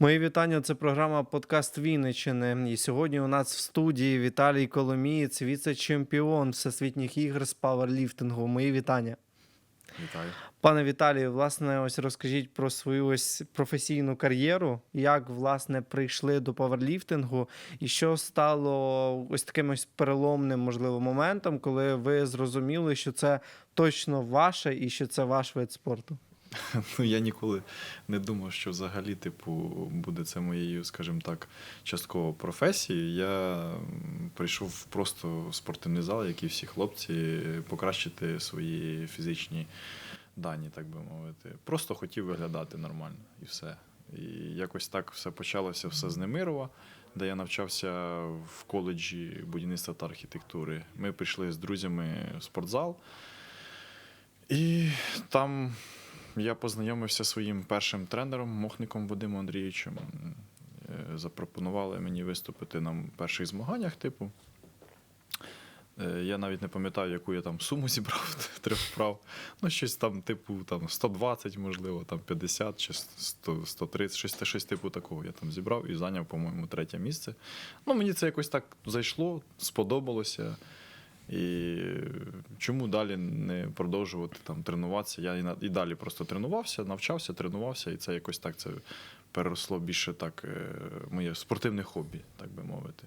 Мої вітання. Це програма Подкаст Вінниччини. І сьогодні у нас в студії Віталій Коломієць, віце-чемпіон всесвітніх ігр з паверліфтингу. Мої вітання. Вітаю. Пане Віталію, власне, ось розкажіть про свою ось професійну кар'єру, як власне прийшли до паверліфтингу, і що стало ось таким ось переломним, можливо, моментом, коли ви зрозуміли, що це точно ваше і що це ваш вид спорту. Ну я ніколи не думав, що взагалі, типу, буде це моєю, скажімо так, частково професією. Я прийшов просто в спортивний зал, як і всі хлопці, покращити свої фізичні дані, так би мовити. Просто хотів виглядати нормально і все. І якось так все почалося все з Немирова, де я навчався в коледжі будівництва та архітектури. Ми прийшли з друзями в спортзал. І там я познайомився зі своїм першим тренером, мохником Вадимом Андрійовичем. Е, Запропонували мені виступити на перших змаганнях, типу. Е, Я навіть не пам'ятаю, яку я там суму зібрав трьох вправ. Ну, щось там, типу, там 120, можливо, там 50 чи 100, 130, щось, щось типу такого я там зібрав і зайняв, по-моєму, третє місце. Ну, мені це якось так зайшло, сподобалося. І чому далі не продовжувати там тренуватися? Я і, далі просто тренувався, навчався, тренувався, і це якось так це переросло більше так е, моє спортивне хобі, так би мовити.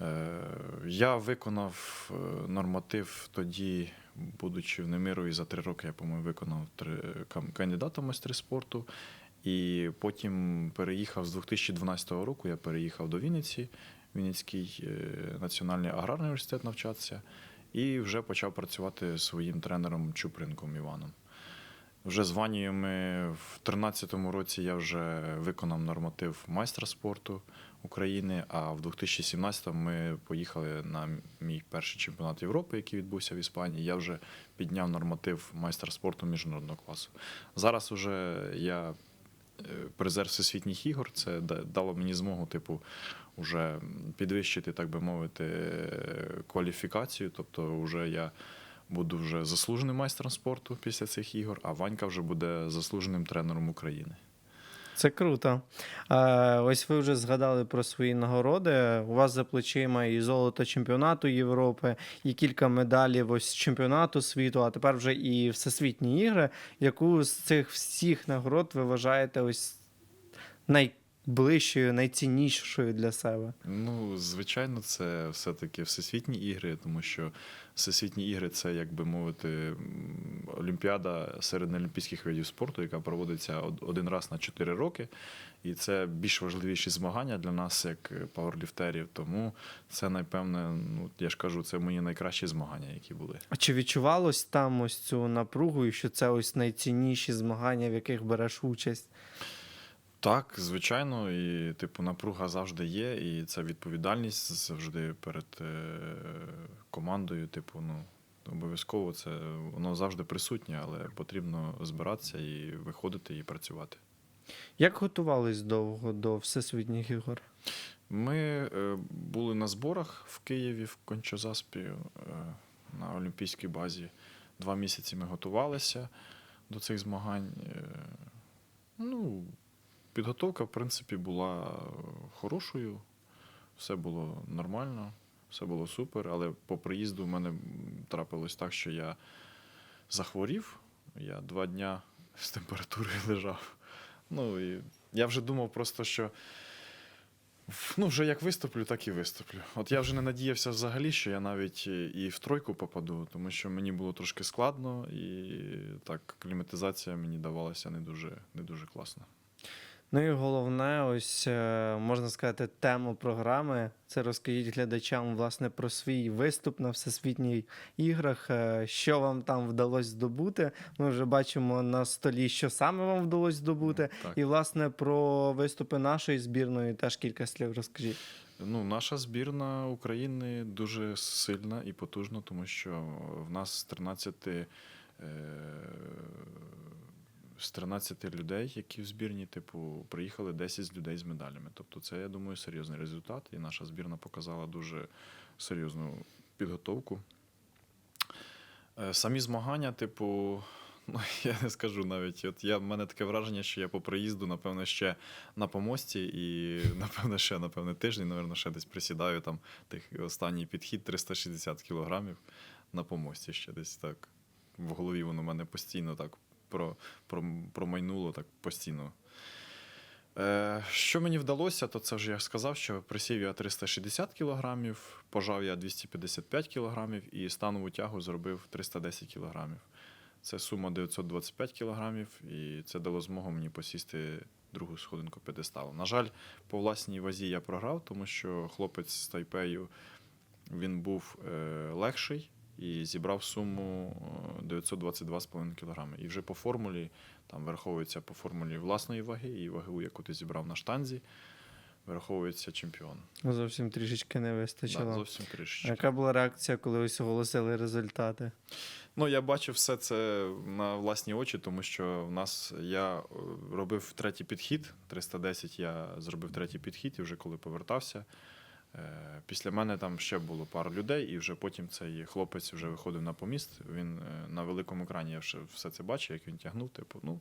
Е, Я виконав е, норматив тоді, будучи в Немирові за три роки, я, по-моєму, виконав кандидата в майстри спорту. І потім переїхав з 2012 року, я переїхав до Вінниці, Вінницький е, національний аграрний університет навчатися, і вже почав працювати своїм тренером Чупринком Іваном. Вже з Ваніями в 2013 році я вже виконав норматив майстра спорту України, а в 2017 ми поїхали на мій перший чемпіонат Європи, який відбувся в Іспанії. Я вже підняв норматив майстра спорту міжнародного класу. Зараз вже я призер всесвітніх ігор. Це дало мені змогу, типу, вже підвищити, так би мовити, кваліфікацію. Тобто, вже я буду вже заслуженим майстром спорту після цих ігор, а Ванька вже буде заслуженим тренером України. Це круто. Ось ви вже згадали про свої нагороди. У вас за плечима і золото чемпіонату Європи, і кілька медалів ось чемпіонату світу, а тепер вже і всесвітні ігри. Яку з цих всіх нагород ви вважаєте ось найближчою, найціннішою для себе? Ну, звичайно, це все-таки всесвітні ігри, тому що всесвітні ігри це, як би мовити, олімпіада серед неолімпійських видів спорту, яка проводиться один раз на 4 роки. І це більш важливіші змагання для нас, як пауерліфтерів. Тому це, напевне, ну я ж кажу, це мої найкращі змагання, які були. А чи відчувалось там ось цю напругу, і що це ось найцінніші змагання, в яких береш участь? Так, звичайно, і типу напруга завжди є, і це відповідальність завжди перед е, командою. Типу, ну обов'язково це воно завжди присутнє, але потрібно збиратися і виходити і працювати. Як готувались довго до всесвітніх ігор? Ми е, були на зборах в Києві в Кончозаспі е, на Олімпійській базі. Два місяці ми готувалися до цих змагань. Ну, підготовка, в принципі, була хорошою, все було нормально, все було супер. Але по приїзду в мене трапилось так, що я захворів. Я два дня з температурою лежав. Ну і я вже думав просто, що ну, вже як виступлю, так і виступлю. От я вже не надіявся взагалі, що я навіть е, і в тройку попаду, тому що мені було трошки складно, і так кліматизація мені давалася не дуже, не дуже класно. Ну і головне, ось е, можна сказати, тему програми. Це розкажіть глядачам власне про свій виступ на всесвітніх іграх. е, Що вам там вдалося здобути? Ми вже бачимо на столі, що саме вам вдалося здобути. Так. І власне про виступи нашої збірної теж кілька слів розкажіть. Ну, наша збірна України дуже сильна і потужна, тому що в нас з 13, е, з 13 людей, які в збірні, типу, приїхали 10 людей з медалями. Тобто, це, я думаю, серйозний результат. І наша збірна показала дуже серйозну підготовку. Е, Самі змагання, типу, Ну, я не скажу навіть. От я, в мене таке враження, що я по приїзду, напевно, ще на помості, і, напевно, ще, напевно, тиждень, напевно, ще десь присідаю там тих останній підхід 360 кілограмів на помості ще десь так. В голові воно в мене постійно так про, про, промайнуло так постійно. Е, що мені вдалося, то це вже я сказав, що присів я 360 кілограмів, пожав я 255 кілограмів і станову тягу зробив 310 кілограмів. Це сума 925 кілограмів, і це дало змогу мені посісти другу сходинку п'єдесталу. На жаль, по власній вазі я програв, тому що хлопець з Тайпею він був е, легший і зібрав суму е, 922,5 кг. І вже по формулі, там враховується по формулі власної ваги і ваги, яку ти зібрав на штанзі, враховується чемпіон. Зовсім трішечки не Да, зовсім трішечки. Яка була реакція, коли ось оголосили результати? Ну, я бачив все це на власні очі, тому що в нас я е, робив третій підхід. 310 я зробив третій підхід, і вже коли повертався. Е, Після мене там ще було пару людей, і вже потім цей хлопець вже виходив на поміст. Він е, на великому екрані я вже все це бачив, як він тягнув. Типу, ну,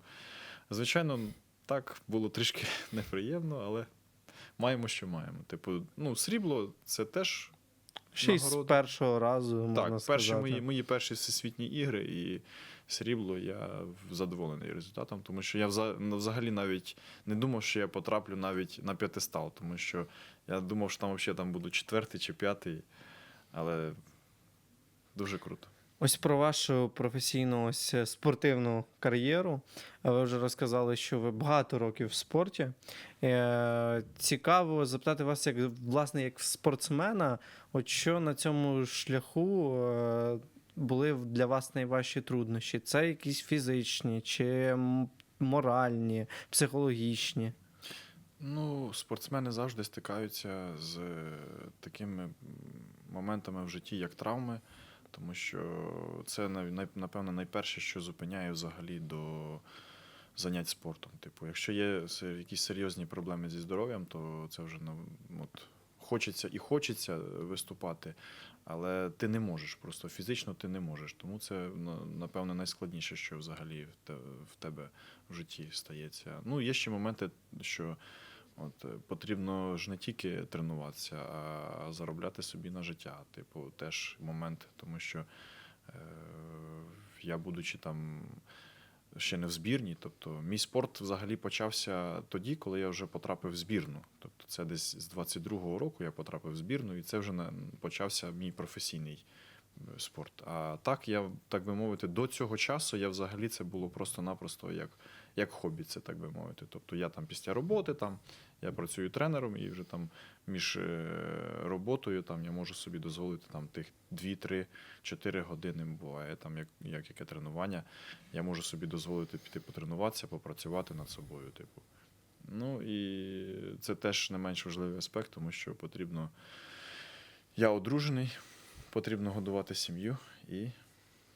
звичайно, так було трішки неприємно, але маємо, що маємо. Типу, ну, срібло це теж Ще з першого разу можна так, сказати. перші мої, мої перші всесвітні ігри і срібло, я задоволений результатом, тому що я ну, взагалі навіть не думав, що я потраплю навіть на п'ятистал, тому що я думав, що там взагалі там буду четвертий чи п'ятий, але дуже круто. Ось про вашу професійну ось е, спортивну кар'єру. Ви вже розказали, що ви багато років в спорті. Е, цікаво запитати вас, як власне, як спортсмена, от що на цьому шляху е, були для вас найважчі труднощі? Це якісь фізичні, чи моральні, психологічні? Ну, спортсмени завжди стикаються з е, такими моментами в житті, як травми, тому що це напевно найперше, що зупиняє взагалі до занять спортом. Типу, якщо є якісь серйозні проблеми зі здоров'ям, то це вже ну, от, хочеться і хочеться виступати, але ти не можеш, просто фізично ти не можеш. Тому це напевно найскладніше, що взагалі в тебе в житті стається. Ну, є ще моменти, що от, потрібно ж не тільки тренуватися, а заробляти собі на життя. Типу, теж момент, тому що е, я, будучи там ще не в збірні, тобто мій спорт взагалі почався тоді, коли я вже потрапив в збірну. Тобто це десь з 22-го року я потрапив в збірну, і це вже почався мій професійний е, спорт. А так, я, так би мовити, до цього часу я взагалі це було просто-напросто як, як хобі, це так би мовити. Тобто я там після роботи, там, я працюю тренером, і вже там між е, роботою там, я можу собі дозволити там, тих 2-3-4 години буває, там, як, як яке тренування. Я можу собі дозволити піти потренуватися, попрацювати над собою. Типу. Ну і це теж не менш важливий аспект, тому що потрібно. Я одружений, потрібно годувати сім'ю, і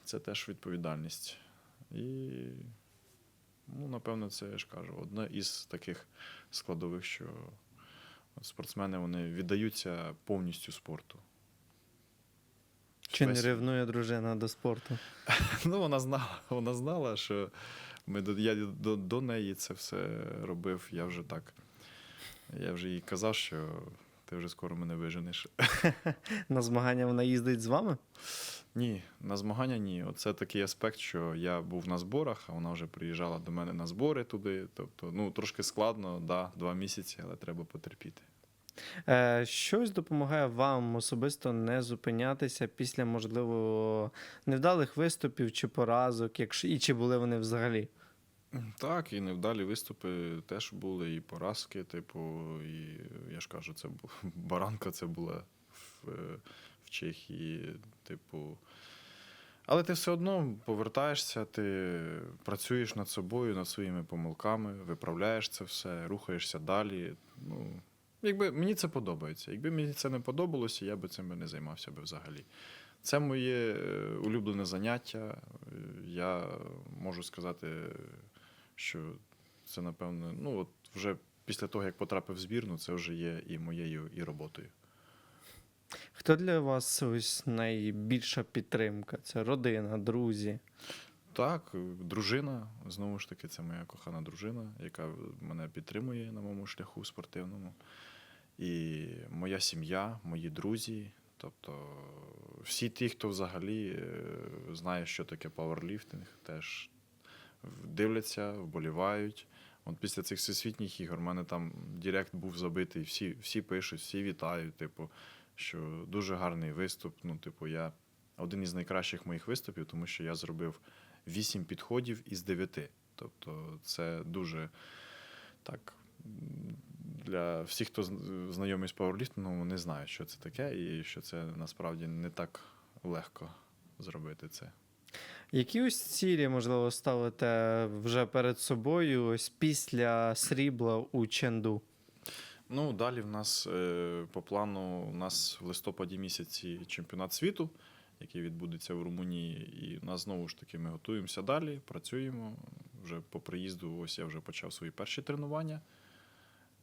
це теж відповідальність. І, ну, напевно, це я ж кажу, одна із таких складових, що спортсмени вони віддаються повністю спорту. Чи не ревнує дружина до спорту? Ну, вона знала, вона знала, що ми до, я до, до неї це все робив. Я вже так. Я вже їй казав, що ти вже скоро мене виженеш. На змагання вона їздить з вами? Ні, на змагання ні. Оце такий аспект, що я був на зборах, а вона вже приїжджала до мене на збори туди. Тобто, ну, трошки складно, да, два місяці, але треба потерпіти. Е, щось допомагає вам особисто не зупинятися після, можливо, невдалих виступів чи поразок, якщо і чи були вони взагалі? Так, і невдалі виступи теж були, і поразки, типу, і я ж кажу, це бу- баранка це була в, е, в Чехії, типу. Але ти все одно повертаєшся, ти працюєш над собою, над своїми помилками, виправляєш це все, рухаєшся далі. Ну, якби мені це подобається. Якби мені це не подобалося, я би цим не займався би взагалі. Це моє е, улюблене заняття. Е, Я можу сказати, що це, напевно, ну от вже після того, як потрапив в збірну, це вже є і моєю і роботою. Хто для вас ось найбільша підтримка? Це родина, друзі? Так, дружина, знову ж таки, це моя кохана дружина, яка мене підтримує на моєму шляху спортивному. І моя сім'я, мої друзі. Тобто всі ті, хто взагалі е, знає, що таке пауерліфтинг, теж дивляться, вболівають. От після цих всесвітніх ігор в мене там Директ був забитий, всі, всі пишуть, всі вітають, типу, що дуже гарний виступ. Ну, типу, я один із найкращих моїх виступів, тому що я зробив вісім підходів із дев'яти. Тобто, це дуже так. Для всіх, хто знайомий з пауерліфтингом, вони знають, що це таке, і що це насправді не так легко зробити це. Які ось цілі, можливо, ставите вже перед собою ось після срібла у Ченду? Ну, далі в нас е, по плану у нас в листопаді місяці чемпіонат світу, який відбудеться в Румунії. І у нас знову ж таки ми готуємося далі, працюємо. Вже по приїзду, ось я вже почав свої перші тренування.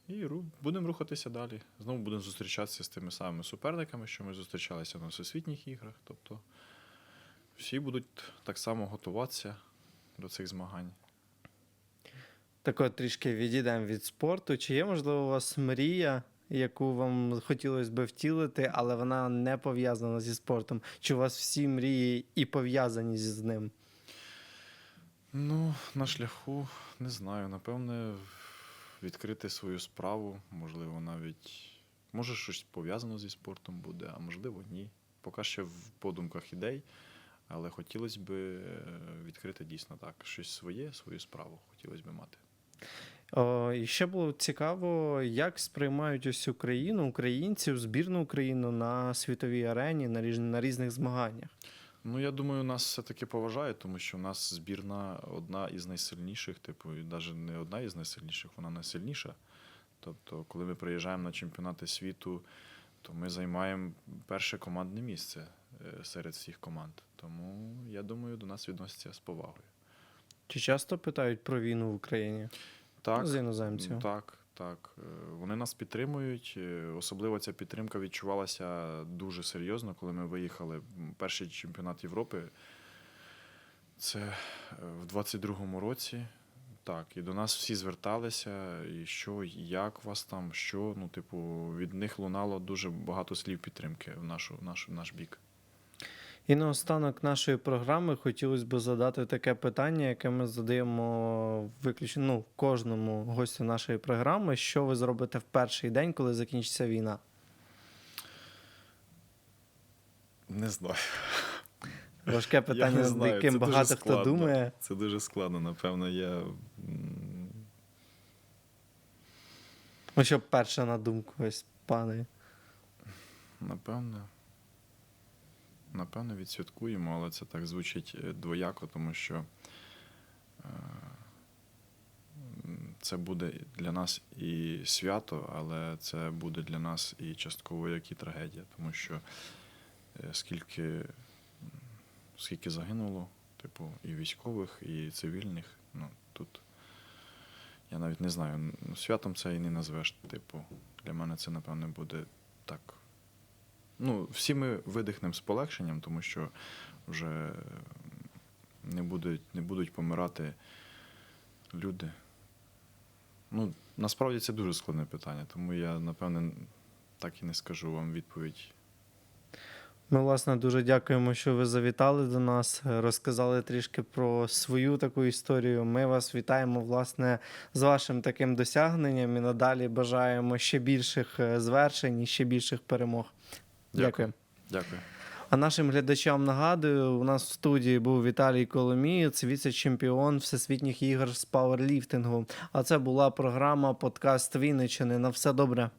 І будемо рухатися далі. Знову будемо зустрічатися з тими самими суперниками, що ми зустрічалися на всесвітніх іграх. Тобто всі будуть так само готуватися до цих змагань. Так от трішки відійдемо від спорту. Чи є, можливо, у вас мрія, яку вам хотілося би втілити, але вона не пов'язана зі спортом? Чи у вас всі мрії і пов'язані з ним? Ну, на шляху, не знаю. Напевне, відкрити свою справу, можливо, навіть. Може, щось пов'язано зі спортом буде, а можливо, ні. Поки ще в подумках ідей, але хотілося б е, відкрити дійсно так. Щось своє, свою справу хотілося б мати. О, і ще було цікаво, як сприймають ось Україну, українців, збірну Україну на світовій арені, на, різ- на різних змаганнях. Ну, я думаю, нас все-таки поважають, тому що у нас збірна одна із найсильніших, типу, і навіть не одна із найсильніших, вона найсильніша. Тобто, коли ми приїжджаємо на чемпіонати світу, то ми займаємо перше командне місце е, серед всіх команд. Тому я думаю, до нас відносяться з повагою. Чи часто питають про війну в Україні Так, з іноземців? Так, так. Е, Вони нас підтримують. Е, Особливо ця підтримка відчувалася дуже серйозно, коли ми виїхали. Перший чемпіонат Європи. Це е, в 22-му році. Так, і до нас всі зверталися, і що, і як вас там, що. Ну, типу, від них лунало дуже багато слів підтримки в нашу, в нашу, в наш бік. І наостанок нашої програми хотілося б задати таке питання, яке ми задаємо виключно ну, кожному гостю нашої програми. Що ви зробите в перший день, коли закінчиться війна? Не знаю. Важке питання, Я не знаю, яким це багато хто думає. Це дуже складно, напевно, я. Ну, що перше на думку ось пане. Напевно. Напевно, відсвяткуємо, але це так звучить е, двояко, тому що е, це буде для нас і свято, але це буде для нас і частково як і трагедія, тому що е, скільки, скільки загинуло, типу, і військових, і цивільних, ну тут я навіть не знаю, святом це і не назвеш. Типу, для мене це, напевно, буде так. Ну, всі ми видихнемо з полегшенням, тому що вже не будуть, не будуть помирати люди. Ну, насправді це дуже складне питання, тому я, напевне, так і не скажу вам відповідь. Ми, власне, дуже дякуємо, що ви завітали до нас, е, розказали трішки про свою таку історію. Ми вас вітаємо, власне, з вашим таким досягненням і надалі бажаємо ще більших е, звершень і ще більших перемог. Дякую. Дякую. А нашим глядачам нагадую, у нас в студії був Віталій Коломієць, віце-чемпіон всесвітніх ігор з пауерліфтингу. А це була програма Подкаст Вінничини. На все добре.